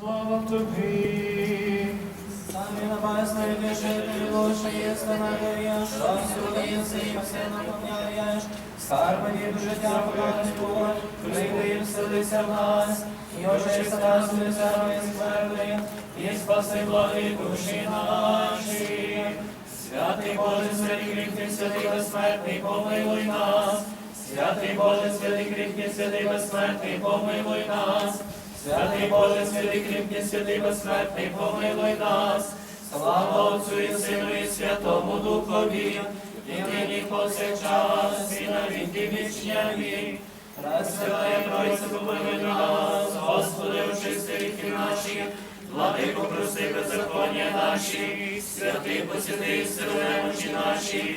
слава тобі. Самі небесної дишителі душі єсти надаєш, що всюди єси і все наповняєш. Скарби від життя Бог, прийди і вселися в нас, і очисти нас від смерти, і спаси благі душі наші. Святий Боже, святий гріх, святий безсмертний, помилуй нас. Святий Боже, святий гріх, святий безсмертний, помилуй нас. Святий Боже, святий кріпкий, святий безсмертний, помилуй нас. Слава Отцю і Сину і Святому Духові, і нині повсякчас, і на віки вічні. Амінь. Пресвятая Тройця, помилуй нас, Господи, очисти ріки наші, Владико, прости беззаконня наші, святий посвяти сили немочі наші,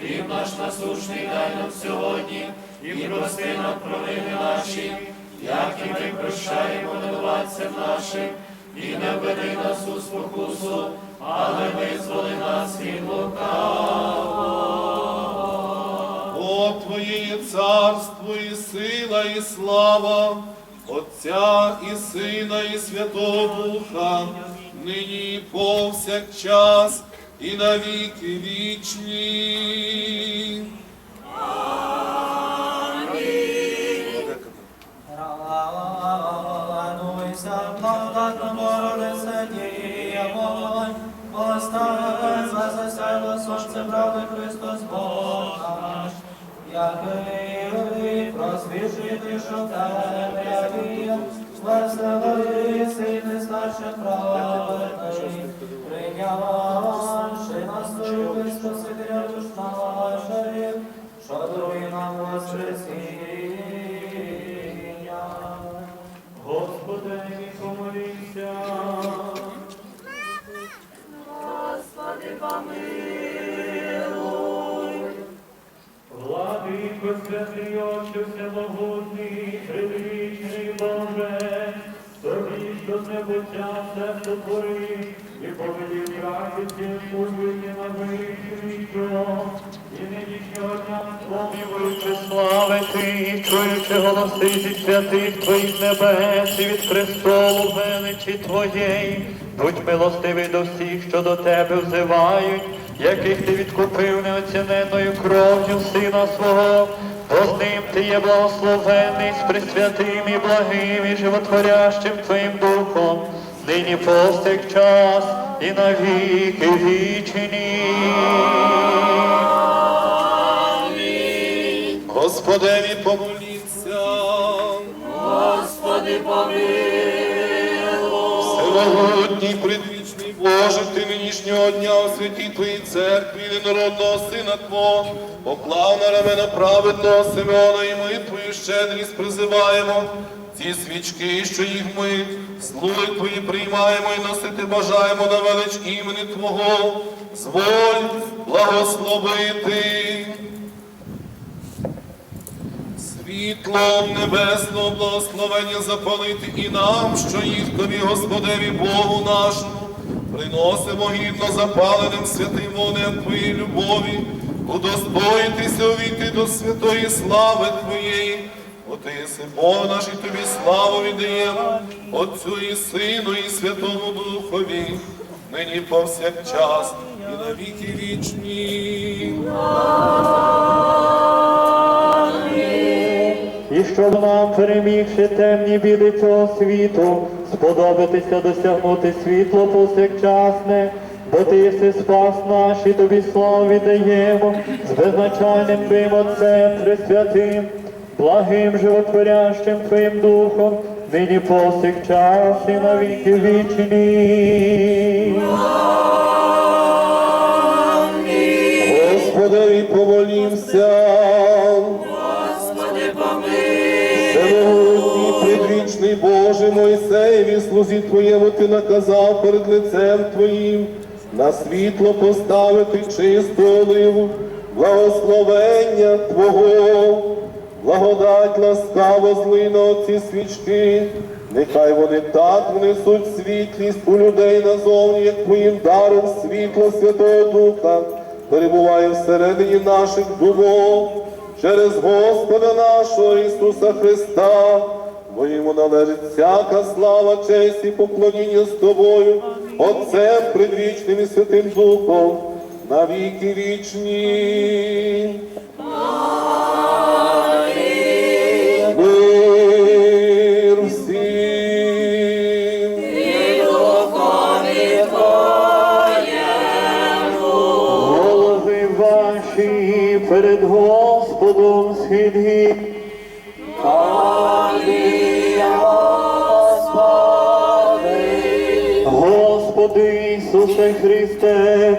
Хліб наш насушний дай нам сьогодні, і прости нам провини наші, як і ми прощаємо винуватцям нашим, і не введи нас у спокусу, але визволи нас від лукавого. Бо Твоє є царство і сила, і слава, Отця і Сина, і Святого Духа, нині і повсякчас, і на віки вічні. Радуйся, благодатна Богородице, Дієво, Постави за засяйло сонце правди Христос Бог наш, який просвіжити, що тебе веселий сильний старше праведний, прийнявши нас Твою Спасителя душ наших, що дарує нам воскресіння. Господи, помолімся. Господи, помилуй. Владико, святий Отче, всемогутній, предвічний Боже, тобі, що з небуття все сотворив, славити, чуючи голоси зі святих Твоїх небес і від престолу величі Твоєї, будь милостивий до всіх, що до Тебе взивають, яких ти відкупив неоціненною кров'ю Сина свого, бо з ним ти є благословений з пресвятим і благим і животворящим Твоїм Духом, нині повсякчас і на віки вічні. Господеві помоліться. Господи, помилуй. Всемогутній предвічний Боже, ти нинішнього дня у святій Твоїй церкві народного Сина Твого, поклав на рамена праведного Симеона, і ми Твою щедрість призиваємо. Ці свічки, що їх ми, слуги Твої приймаємо і носити бажаємо на велич імені Твого, зволь благословити. Світлом небесного благословення запалити і нам, що їх тобі, Господеві Богу нашому, приносимо гідно запаленим святим вогнем Твоєї любові, удостоїтися увійти до святої слави Твоєї. Ти єси Бог наш і тобі славу віддаємо, Отцю і Сину, і Святому Духові, нині повсякчас і на віки вічні. І щоб нам, перемігши темні біди цього світу, сподобатися досягнути світло повсякчасне, бо ти єси спас наш, і тобі славу віддаємо з безначальним Твоїм Отцем Пресвятим, благим животворящим Твоїм Духом, нині повсякчас і на віки вічні. Господи, помолімся. Господи, помилуй. Предвічний Боже Мойсеєві, слузі Твоєму ти наказав перед лицем Твоїм на світло поставити чисту оливу, благословення Твого, благодать ласкаво зли на оці свічки, нехай вони так внесуть світлість у людей назовні, як Твоїм даром світло Святого Духа перебуває всередині наших думок через Господа нашого Ісуса Христа. Бо йому належить всяка слава, честь і поклоніння з тобою, Отцем предвічним і Святим Духом, на віки вічні.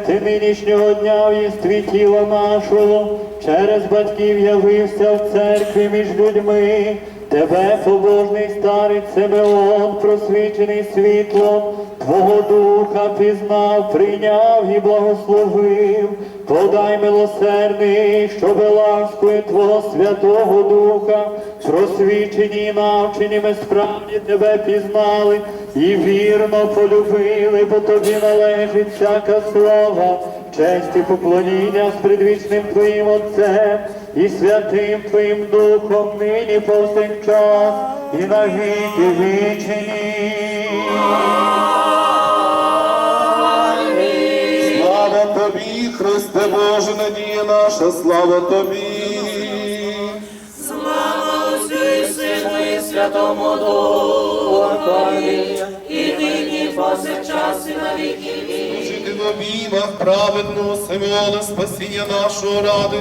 Ти нинішнього дня в єстві тіла нашого, через батьків явився в церкві між людьми. Тебе, побожний старий Симеон, просвічений світлом, Твого Духа пізнав, прийняв і благословив. Подай милосердний, щоби ласкою Твого Святого Духа, просвічені і навчені ми справді Тебе пізнали і вірно полюбили, бо Тобі належить всяка слава, честь і поклоніння з предвічним Твоїм Отцем і святим Твоїм Духом нині повсякчас і на віки вічені. Слава тобі, Христе Боже, надія наша, слава тобі. Слава Сину і Святому нині повсякчас і на віки. Вічні. Жити в обіймах праведного Симеона, спасіння нашого ради,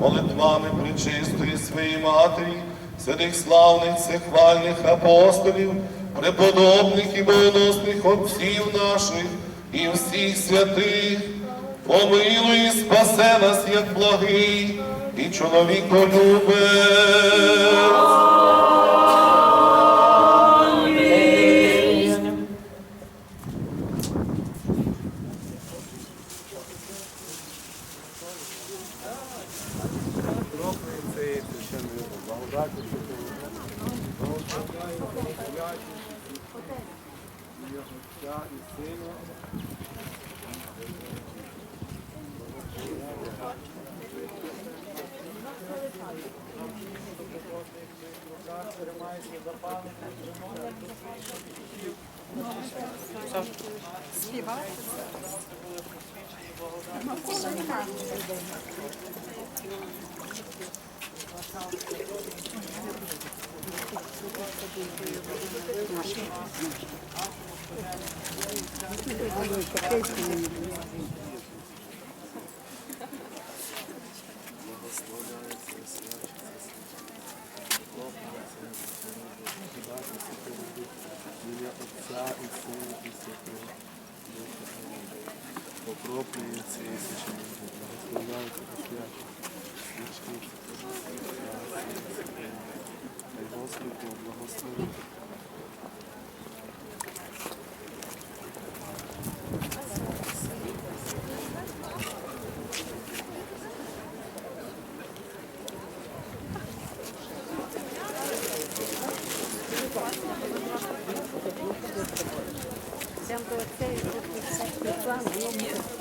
молитвами причистої своєї матері, святих славних всехвальних апостолів, преподобних і богоносних отців наших і всіх святих, помилуй і спасе нас, як благий і чоловіколюбець. Ім'я Làm gì?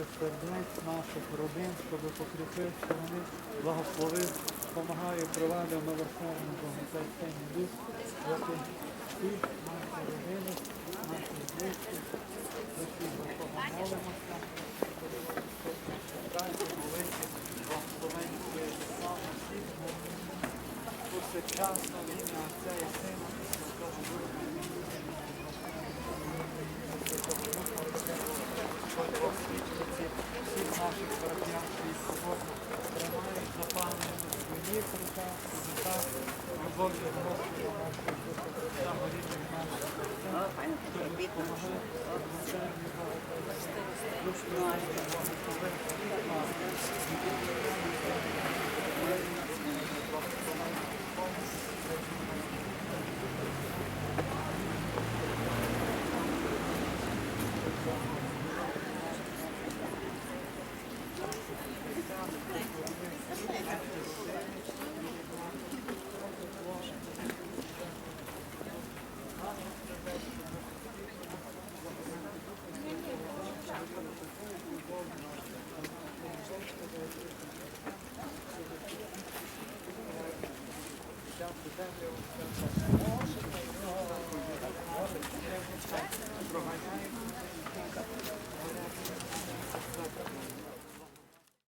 Наших сердець, наших родин, щоб покріпив, що вони благословив, допомагає провадив милосердно Бога Син і Дух, проти всіх наших родини, наших близьких, за всіх Бога молимося. Дайте молити, благословення своє слава всіх повсякчасно ім'я Отця і Сина і Святого Духа. Господь Бог свідчиці всіх наших братів і собор тримають запалення в своїх